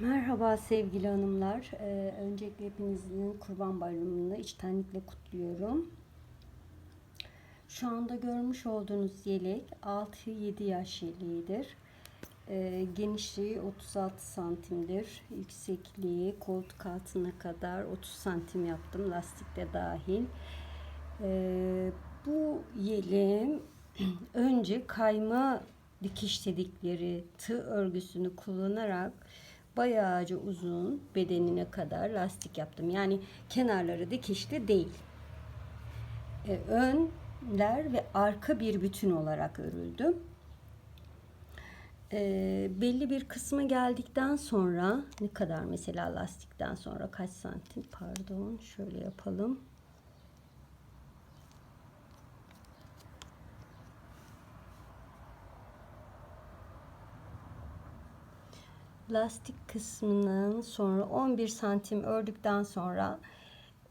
Merhaba sevgili hanımlar. Ee, öncelikle hepinizin Kurban Bayramı'nı içtenlikle kutluyorum. Şu anda görmüş olduğunuz yelek 6-7 yaş yeleğidir. Ee, genişliği 36 santimdir. Yüksekliği koltuk altına kadar 30 santim yaptım. Lastik de dahil. Ee, bu yeleğim önce kayma dikiş dedikleri tığ örgüsünü kullanarak bayağıca uzun bedenine kadar lastik yaptım. Yani kenarları dikişli değil. Ee, önler ve arka bir bütün olarak örüldü. Ee, belli bir kısmı geldikten sonra ne kadar mesela lastikten sonra kaç santim pardon şöyle yapalım. Lastik kısmının sonra 11 santim ördükten sonra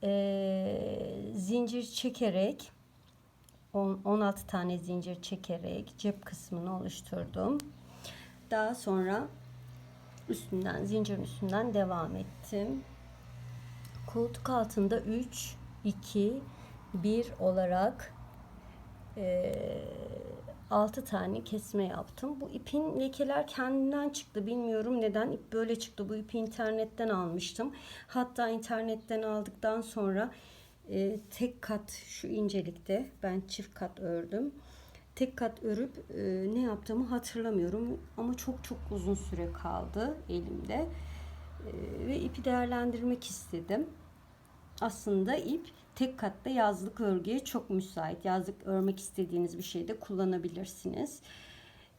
e, zincir çekerek 10, 16 tane zincir çekerek cep kısmını oluşturdum. Daha sonra üstünden zincirin üstünden devam ettim. Koltuk altında 3 2 1 olarak e, 6 tane kesme yaptım. Bu ipin lekeler kendinden çıktı. Bilmiyorum neden ip böyle çıktı. Bu ipi internetten almıştım. Hatta internetten aldıktan sonra e, tek kat şu incelikte ben çift kat ördüm. Tek kat örüp e, ne yaptığımı hatırlamıyorum ama çok çok uzun süre kaldı elimde. E, ve ipi değerlendirmek istedim. Aslında ip tek katta yazlık örgüye çok müsait. Yazlık örmek istediğiniz bir şeyde kullanabilirsiniz.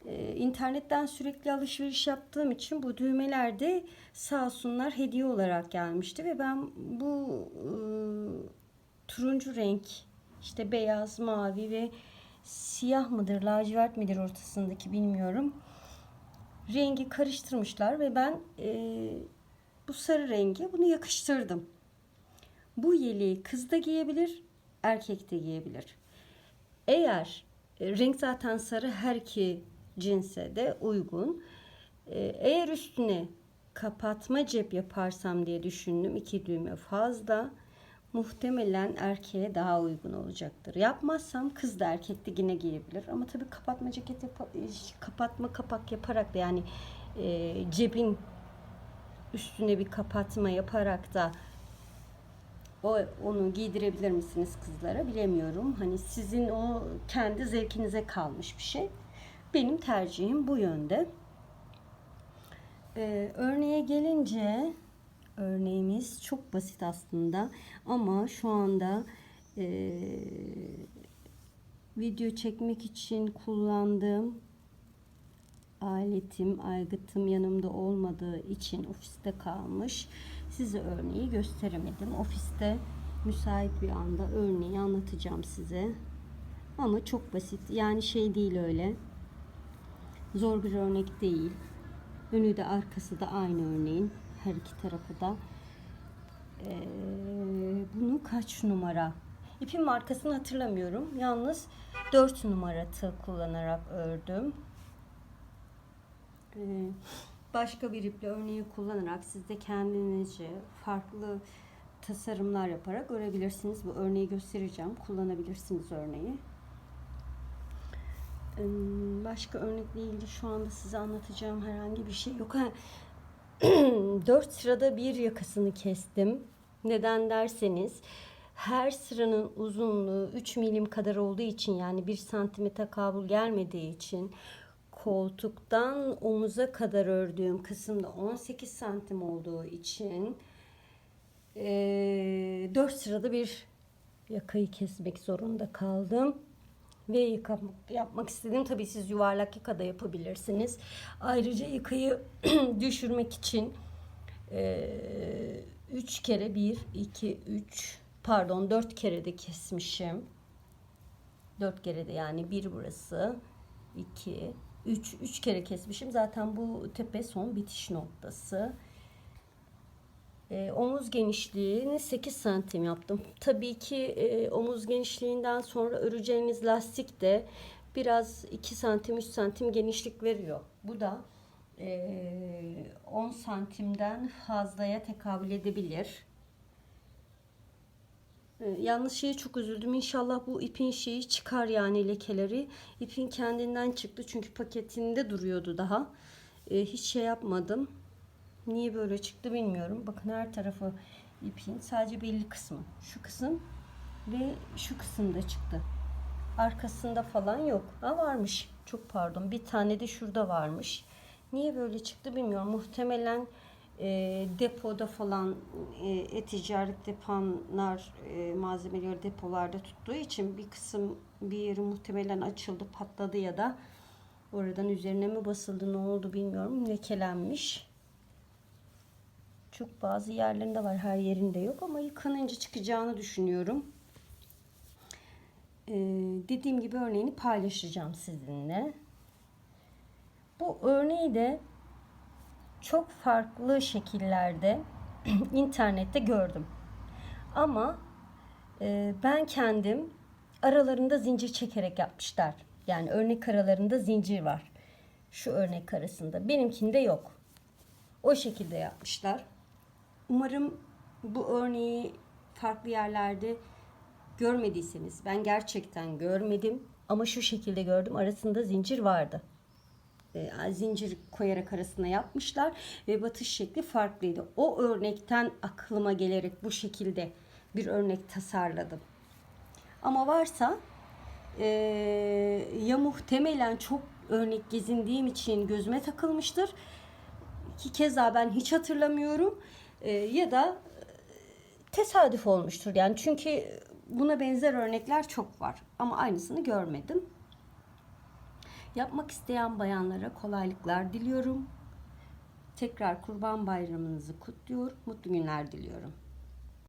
Ee, internetten sürekli alışveriş yaptığım için bu düğmeler de sağ olsunlar hediye olarak gelmişti ve ben bu e, turuncu renk işte beyaz, mavi ve siyah mıdır, lacivert midir ortasındaki bilmiyorum. Rengi karıştırmışlar ve ben e, bu sarı rengi bunu yakıştırdım. Bu yeleği kız da giyebilir, erkek de giyebilir. Eğer e, renk zaten sarı her iki cinse de uygun. E, eğer üstüne kapatma cep yaparsam diye düşündüm. iki düğme fazla. Muhtemelen erkeğe daha uygun olacaktır. Yapmazsam kız da erkek de yine giyebilir. Ama tabii kapatma ceket yap e, kapatma kapak yaparak da yani e, cebin üstüne bir kapatma yaparak da o onu giydirebilir misiniz kızlara bilemiyorum. Hani sizin o kendi zevkinize kalmış bir şey. Benim tercihim bu yönde. Ee, örneğe gelince örneğimiz çok basit aslında ama şu anda e, video çekmek için kullandığım aletim, aygıtım yanımda olmadığı için ofiste kalmış. Size örneği gösteremedim. Ofiste müsait bir anda örneği anlatacağım size. Ama çok basit. Yani şey değil öyle. Zor bir örnek değil. Önü de arkası da aynı örneğin. Her iki tarafı da. Ee, bunu kaç numara? İpin markasını hatırlamıyorum. Yalnız 4 numara tığ kullanarak ördüm. Ee, başka bir iple örneği kullanarak siz de kendinizce farklı tasarımlar yaparak örebilirsiniz. Bu örneği göstereceğim. Kullanabilirsiniz örneği. Başka örnekle ilgili şu anda size anlatacağım herhangi bir şey yok. 4 sırada bir yakasını kestim. Neden derseniz her sıranın uzunluğu 3 milim kadar olduğu için yani 1 santime tekabül gelmediği için koltuktan omuza kadar ördüğüm kısımda 18 santim olduğu için e, 4 sırada bir yakayı kesmek zorunda kaldım. Ve yıkamak, yapmak istedim. Tabii siz yuvarlak yaka da yapabilirsiniz. Ayrıca yıkayı düşürmek için 3 kere 1, 2, 3 pardon 4 kere de kesmişim. 4 kere de yani bir burası 2 3 3 kere kesmişim. Zaten bu tepe son bitiş noktası. E, omuz genişliğini 8 santim yaptım. Tabii ki e, omuz genişliğinden sonra öreceğiniz lastik de biraz 2 santim 3 santim genişlik veriyor. Bu da e, 10 santimden fazlaya tekabül edebilir. Ee, Yalnız şeye çok üzüldüm. İnşallah bu ipin şeyi çıkar yani lekeleri. İpin kendinden çıktı çünkü paketinde duruyordu daha. Ee, hiç şey yapmadım. Niye böyle çıktı bilmiyorum. Bakın her tarafı ipin sadece belli kısmı. Şu kısım ve şu kısımda çıktı. Arkasında falan yok. Ha varmış. Çok pardon. Bir tane de şurada varmış. Niye böyle çıktı bilmiyorum. Muhtemelen e, depoda falan e, e-ticaret depanlar e, malzemeleri depolarda tuttuğu için bir kısım bir yeri muhtemelen açıldı patladı ya da oradan üzerine mi basıldı ne oldu bilmiyorum lekelenmiş. Çok bazı yerlerinde var her yerinde yok ama yıkanınca çıkacağını düşünüyorum. Ee, dediğim gibi örneğini paylaşacağım sizinle. Bu örneği de çok farklı şekillerde internette gördüm. Ama e, ben kendim aralarında zincir çekerek yapmışlar. Yani örnek aralarında zincir var. Şu örnek arasında. Benimkinde yok. O şekilde yapmışlar. Umarım bu örneği farklı yerlerde görmediyseniz ben gerçekten görmedim ama şu şekilde gördüm arasında zincir vardı. E, zincir koyarak arasına yapmışlar ve batış şekli farklıydı. O örnekten aklıma gelerek bu şekilde bir örnek tasarladım. Ama varsa e, ya muhtemelen çok örnek gezindiğim için gözüme takılmıştır ki keza ben hiç hatırlamıyorum e, ya da tesadüf olmuştur yani çünkü buna benzer örnekler çok var ama aynısını görmedim. Yapmak isteyen bayanlara kolaylıklar diliyorum. Tekrar Kurban Bayramınızı kutluyor. Mutlu günler diliyorum.